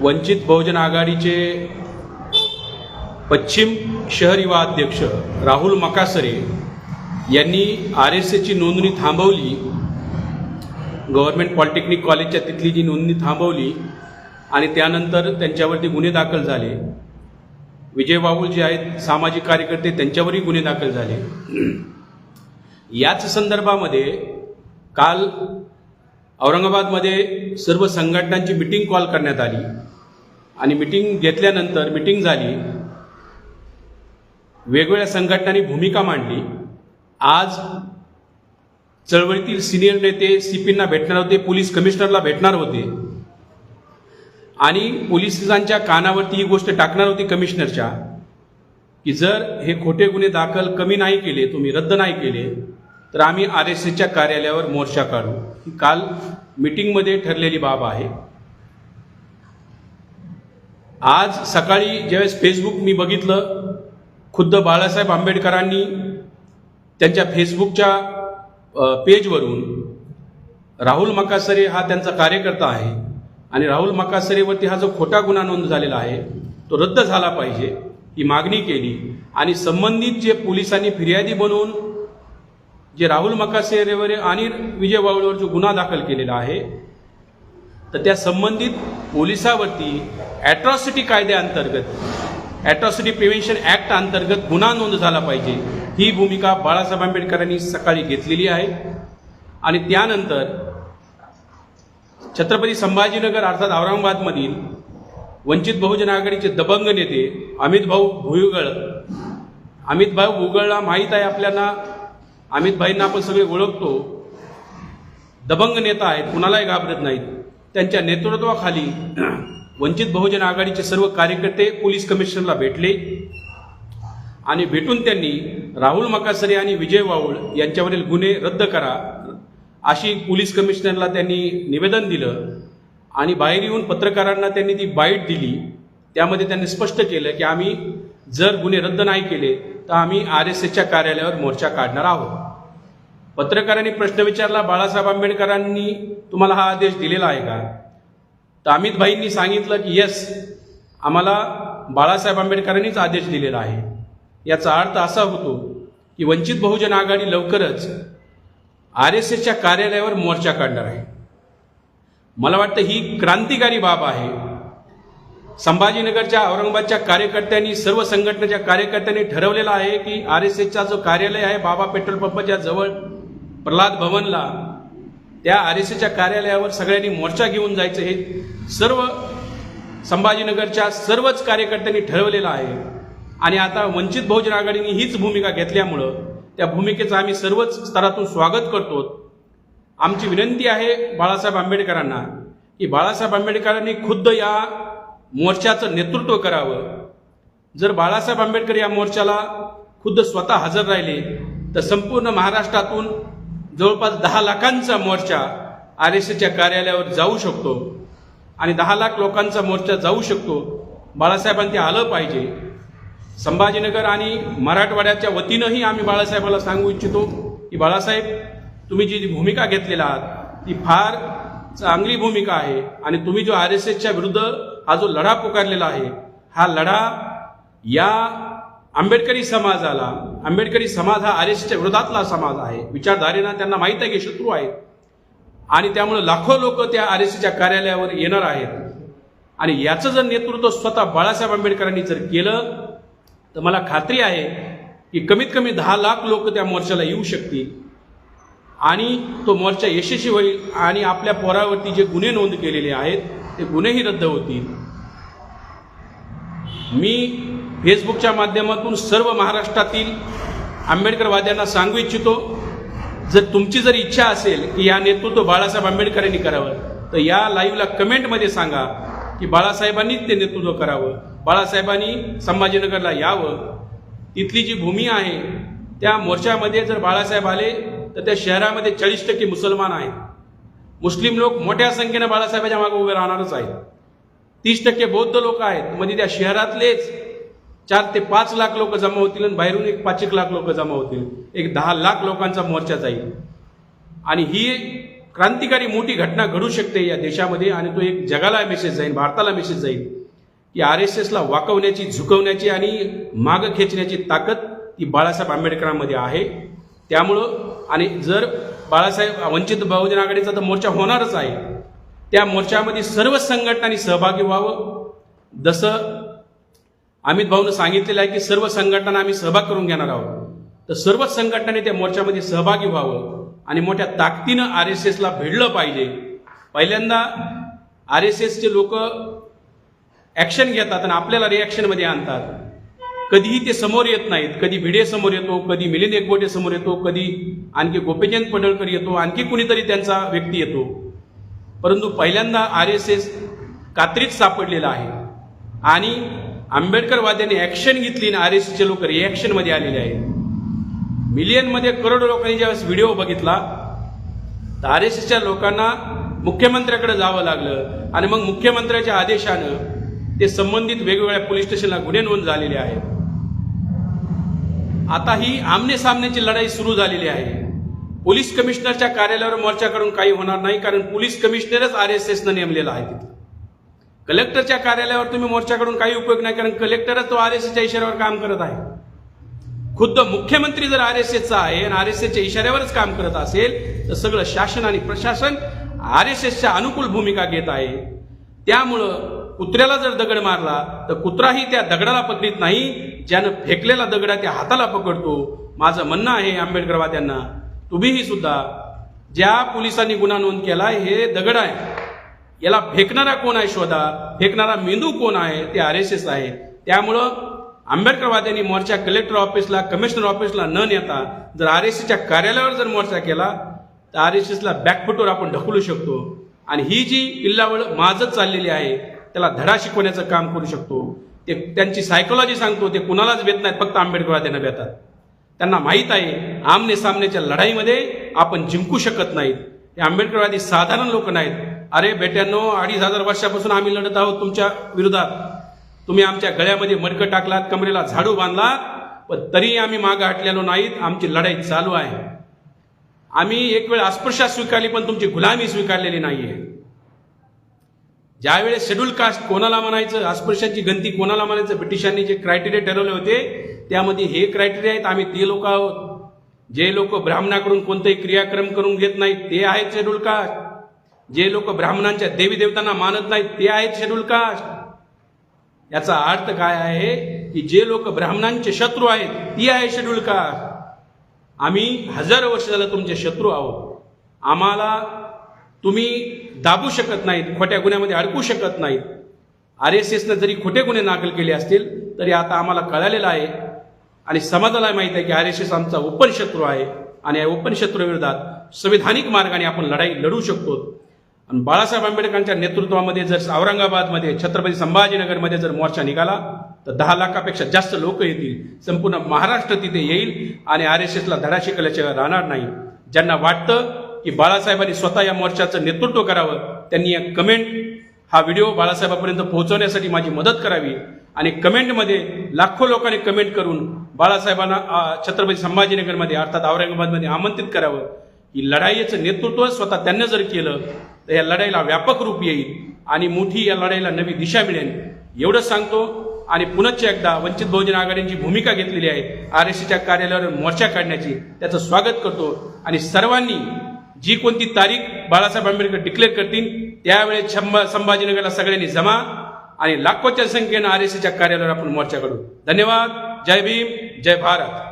वंचित बहुजन आघाडीचे पश्चिम शहर युवा अध्यक्ष राहुल मकासरे यांनी आर एस एची नोंदणी थांबवली. गव्हर्नमेंट पॉलिटेक्निक कॉलेजच्या तिथली जी नोंदणी थांबवली आणि त्यानंतर त्यांच्यावरती गुन्हे दाखल झाले. विजय बाबूल जे आहेत सामाजिक कार्यकर्ते त्यांच्यावरही गुन्हे दाखल झाले. याच संदर्भामध्ये काल औरंगाबादमध्ये सर्व संघटनांची मिटिंग कॉल करण्यात आली. आणि मिटिंग घेतल्यानंतर मिटिंग झाली. वेगवेगळ्या संघटनांनी भूमिका मांडली. आज चळवळीतील सिनियर नेते सी पींना भेटणार होते पोलीस कमिशनरला भेटणार होते. आणि पोलिसांच्या कानावरती ही गोष्ट टाकणार होती कमिशनरच्या की जर हे खोटे गुन्हे दाखल कमी नाही केले तुम्ही रद्द नाही केले तर आम्ही आर एस एसच्या कार्यालयावर मोर्चा काढू. ही काल मिटिंगमध्ये ठरलेली बाब आहे. आज सकाळी ज्यावेळेस फेसबुक मी बघितलं खुद्द बाळासाहेब आंबेडकरांनी त्यांच्या फेसबुकच्या पेजवरून राहुल मकासरे हा त्यांचा कार्यकर्ता आहे आणि राहुल मकासरेवरती हा जो खोटा गुन्हा नोंद झालेला आहे तो रद्द झाला पाहिजे ही मागणी केली. आणि संबंधित जे पोलिसांनी फिर्यादी बनवून जे राहुल मकासेरेवर आणि विजय वावळेवर जो गुन्हा दाखल केलेला आहे तर त्या संबंधित पोलिसावरती ॲट्रॉसिटी कायद्याअंतर्गत ॲट्रॉसिटी प्रिव्हेन्शन ॲक्ट अंतर्गत गुन्हा नोंद झाला पाहिजे. ही भूमिका बाळासाहेब आंबेडकरांनी सकाळी घेतलेली आहे. आणि त्यानंतर छत्रपती संभाजीनगर अर्थात औरंगाबादमधील वंचित बहुजन आघाडीचे दबंग नेते अमित भाऊ भुईगळ. अमित भाऊ माहीत आहे आपल्याला. अमित भाईंना आपण सगळे ओळखतो. दबंग नेता आहेत कुणालाही घाबरत नाहीत. त्यांच्या नेतृत्वाखाली वंचित बहुजन आघाडीचे सर्व कार्यकर्ते पोलीस कमिशनरला भेटले आणि भेटून त्यांनी राहुल मकासरे आणि विजय वाऊळ यांच्यावरील गुन्हे रद्द करा अशी पोलीस कमिशनरला त्यांनी निवेदन दिलं आणि बाहेर येऊन पत्रकारांना त्यांनी ती बाईट दिली. त्यामध्ये त्यांनी स्पष्ट केलं की आम्ही जर गुन्हे रद्द नाही केले तर आम्ही आर एस एसच्या कार्यालयावर मोर्चा काढणार आहोत. पत्रकारांनी प्रश्न विचारला बाळासाहेब आंबेडकरांनी तुम्हाला हा आदेश दिलेला आहे का? तर अमित भाईंनी सांगितलं की येस आम्हाला बाळासाहेब आंबेडकरांनीच आदेश दिलेला आहे. याचा अर्थ असा होतो की वंचित बहुजन आघाडी लवकरच आर एस एसच्या कार्यालयावर मोर्चा काढणार आहे. मला वाटतं ही क्रांतिकारी बाब आहे. संभाजीनगरच्या औरंगाबादच्या कार्यकर्त्यांनी सर्व संघटनेच्या कार्यकर्त्यांनी ठरवलेलं आहे की आर एस एसचा जो कार्यालय आहे बाबा पेट्रोल पंपाच्या जवळ प्रल्हाद भवनला त्या आर एस एसच्या कार्यालयावर सगळ्यांनी मोर्चा घेऊन जायचं हे सर्व संभाजीनगरच्या सर्वच कार्यकर्त्यांनी ठरवलेलं आहे. आणि आता वंचित बहुजन आघाडीने हीच भूमिका घेतल्यामुळं त्या भूमिकेचं आम्ही सर्वच स्तरातून स्वागत करतो. आमची विनंती आहे बाळासाहेब आंबेडकरांना की बाळासाहेब आंबेडकरांनी खुद्द या मोर्चाचं नेतृत्व करावं. जर बाळासाहेब आंबेडकर या मोर्चाला खुद्द स्वतः हजर राहिले तर संपूर्ण महाराष्ट्रातून जवळपास दहा लाखांचा मोर्चा आर एस एसच्या कार्यालयावर जाऊ शकतो. आणि दहा लाख लोकांचा मोर्चा जाऊ शकतो. बाळासाहेबांनी ते आलं पाहिजे. संभाजीनगर आणि मराठवाड्याच्या वतीनंही आम्ही बाळासाहेबाला सांगू इच्छितो की बाळासाहेब तुम्ही जी भूमिका घेतलेला आहात ती फार चांगली भूमिका आहे आणि तुम्ही जो आर एस एसच्या विरुद्ध हा जो लढा पुकारलेला आहे हा लढा या आंबेडकरी समाजाला आंबेडकरी समाज हा आर एस एसच्या विरोधातला समाज आहे. विचारधारेनं त्यांना माहीत आहे की शत्रू आहेत. आणि त्यामुळे लाखो लोक त्या आर एस सीच्या कार्यालयावर येणार आहेत. आणि याचं जर नेतृत्व स्वतः बाळासाहेब आंबेडकरांनी जर केलं तर मला खात्री आहे की कमीत कमी दहा लाख लोक त्या मोर्चाला येऊ शकतील. आणि तो मोर्चा यशस्वी होईल आणि आपल्या पोरावरती जे गुन्हे नोंद केलेले आहेत ते गुन्हेही रद्द होतील. मी फेसबुकच्या माध्यमातून सर्व महाराष्ट्रातील आंबेडकरवाद्यांना सांगू इच्छितो जर तुमची जर इच्छा असेल की या नेतृत्व बाळासाहेब आंबेडकरांनी करावं तर या लाईव्हला कमेंटमध्ये सांगा की बाळासाहेबांनीच ते नेतृत्व करावं. बाळासाहेबांनी संभाजीनगरला यावं. तिथली जी भूमी आहे त्या मोर्चामध्ये जर बाळासाहेब आले तर त्या शहरामध्ये चाळीस टक्के मुसलमान आहेत. मुस्लिम लोक मोठ्या संख्येनं बाळासाहेबांच्या मागे उभे राहणारच आहेत. तीस टक्के बौद्ध लोक आहेत. म्हणजे त्या शहरातलेच चार ते पाच लाख लोक जमा होतील आणि बाहेरून एक पाच एक लाख लोक जमा होतील. एक दहा लाख लोकांचा मोर्चा जाईल. आणि ही क्रांतिकारी मोठी घटना घडू शकते या देशामध्ये आणि तो एक जगाला मेसेज जाईल भारताला मेसेज जाईल की आर एस एसला वाकवण्याची झुकवण्याची आणि मागं खेचण्याची ताकद ती बाळासाहेब आंबेडकरांमध्ये आहे. त्यामुळं आणि जर बाळासाहेब वंचित बहुजन आघाडीचा तर मोर्चा होणारच आहे. त्या मोर्चामध्ये सर्व संघटनांनी सहभागी व्हावं. जसं अमित भाऊनं सांगितलेलं आहे की सर्व संघटना आम्ही सहभाग करून घेणार आहोत. तर सर्वच संघटनांनी त्या मोर्चामध्ये सहभागी व्हावं आणि मोठ्या ताकदीनं आर एस एसला भिडलं पाहिजे. पहिल्यांदा आर एस एसचे लोक ॲक्शन घेतात आणि आपल्याला रिॲक्शनमध्ये आणतात. कधीही ते समोर येत नाहीत. कधी भिडे समोर येतो कधी मिलिंद एकबोटे समोर येतो कधी आणखी गोपीचंद पडळकर येतो आणखी कुणीतरी त्यांचा व्यक्ती येतो. परंतु पहिल्यांदा आर एस एस कात्रीत सापडलेला आहे. आणि आंबेडकरवाद्यांनी ॲक्शन घेतली आणि आर एस सीचे लोक रिॲक्शनमध्ये आलेले आहेत. मिलियनमध्ये करोडो लोकांनी ज्यावेळेस व्हिडिओ बघितला तर आर एस एसच्या लोकांना मुख्यमंत्र्याकडे जावं लागलं आणि मग मुख्यमंत्र्याच्या आदेशानं ते संबंधित वेगवेगळ्या पोलीस स्टेशनला गुन्हे नोंद झालेले आहेत. आता ही आमने सामनेची लढाई सुरू झालेली आहे. पोलीस कमिशनरच्या कार्यालयावर मोर्चा करून काही होणार नाही कारण पोलीस कमिशनरच आर एस एसनं नेमलेला आहे तिथं. कलेक्टरच्या कार्यालयावर तुम्ही मोर्चाकडून काही उपयोग नाही कारण कलेक्टरच तो आर एस एसच्या इशाऱ्यावर काम करत आहे. खुद्द मुख्यमंत्री जर आर एस एसचा आहे आणि आर एस एसच्या इशाऱ्यावरच काम करत असेल तर सगळं शासन आणि प्रशासन आर एस एसच्या अनुकूल भूमिका घेत आहे. त्यामुळं कुत्र्याला जर दगड मारला तर कुत्राही त्या दगडाला पकडत नाही ज्यानं फेकलेला दगड त्या हाताला पकडतो. माझं म्हणणं आहे आंबेडकरवाद्यांना तुम्हीही सुद्धा ज्या पोलिसांनी गुन्हा नोंद केला हे दगड आहे. याला फेकणारा कोण आहे शोधा? फेकणारा मेंदू कोण आहे? ते आर एस एस आहे. त्यामुळं आंबेडकरवाद्यांनी मोर्चा कलेक्टर ऑफिसला कमिशनर ऑफिसला न नेता जर आर एस एसच्या कार्यालयावर जर मोर्चा केला तर आर एस एसला बॅकफुटवर आपण ढकलू शकतो. आणि ही जी इल्लावळ माजत चाललेली आहे त्याला धडा शिकवण्याचं काम करू शकतो. ते त्यांची सायकोलॉजी सांगतो ते कुणालाच भेट नाहीत फक्त आंबेडकरवाद्यांना भेटतात. त्यांना माहीत आहे आमने सामनेच्या लढाईमध्ये आपण जिंकू शकत नाहीत. हे आंबेडकरवादी साधारण लोक नाहीत. अरे बेट्यांनो अडीच हजार वर्षापासून आम्ही लढत आहोत तुमच्या विरोधात. तुम्ही आमच्या गळ्यामध्ये मडकं टाकलात कमरेला झाडू बांधला पण तरी आम्ही मागं हटलेलो नाहीत आमची लढाई चालू आहे. आम्ही एक वेळ अस्पृश्या स्वीकारली पण तुमची गुलामी स्वीकारलेली नाहीये. ज्यावेळेस शेड्यूल कास्ट कोणाला म्हणायचं अस्पृश्याची गंती कोणाला म्हणायचं ब्रिटिशांनी जे क्रायटेरिया ठरवले होते त्यामध्ये हे क्रायटेरिया आहेत आम्ही ते लोक आहोत. जे लोक ब्राह्मणाकडून कोणतेही क्रियाक्रम करून घेत नाहीत ते आहेत शेड्यूल कास्ट जे लोक ब्राह्मणांच्या देवी देवतांना मानत नाहीत ते आहेत शेड्यूल कास्ट. याचा अर्थ काय आहे की जे लोक ब्राह्मणांचे शत्रू आहेत ती आहे शेड्यूल कास्ट. आम्ही हजारो वर्ष झालं तुमचे शत्रू आहोत. आम्हाला तुम्ही दाबू शकत नाहीत खोट्या गुन्ह्यामध्ये अडकू शकत नाहीत. आर एस एसनं जरी खोटे गुन्हे दाखल केले असतील तरी आता आम्हाला कळालेलं आहे आणि समाजाला माहीत आहे की आर एस एस आमचा ओपन शत्रू आहे आणि या ओपन शत्रूविरोधात संविधानिक मार्गाने आपण लढाई लढू शकतो. आणि बाळासाहेब आंबेडकरांच्या नेतृत्वामध्ये जर औरंगाबादमध्ये छत्रपती संभाजीनगरमध्ये जर मोर्चा निघाला तर दहा लाखापेक्षा जास्त लोक येतील. संपूर्ण महाराष्ट्र तिथे येईल आणि आर एस एसला धडा शिकल्याशिवाय राहणार नाही. ज्यांना वाटतं की बाळासाहेबांनी स्वतः या मोर्चाचं नेतृत्व करावं त्यांनी या कमेंट हा व्हिडिओ बाळासाहेबापर्यंत पोहोचवण्यासाठी माझी मदत करावी आणि कमेंटमध्ये लाखो लोकांनी कमेंट करून बाळासाहेबांना छत्रपती संभाजीनगरमध्ये अर्थात औरंगाबादमध्ये आमंत्रित करावं. की लढाईचं नेतृत्व स्वतः त्यांनी जर केलं तर या लढाईला व्यापक रूप येईल. आणि मोठी या लढाईला नवी दिशा मिळेल. एवढंच सांगतो. आणि पुनश्च एकदा वंचित बहुजन आघाडीची भूमिका घेतलेली आहे. आर एस सीच्या कार्यालयावर मोर्चा काढण्याची त्याचं स्वागत करतो. आणि सर्वांनी जी कोणती तारीख बाळासाहेब आंबेडकर डिक्लेअर करतील त्यावेळेस छंबा संभाजीनगरला सगळ्यांनी जमा. आणि लाखोच्या संख्येनं आर एस सीच्या कार्यालयावर आपण मोर्चा काढू. धन्यवाद. जय भीम. जय भारत.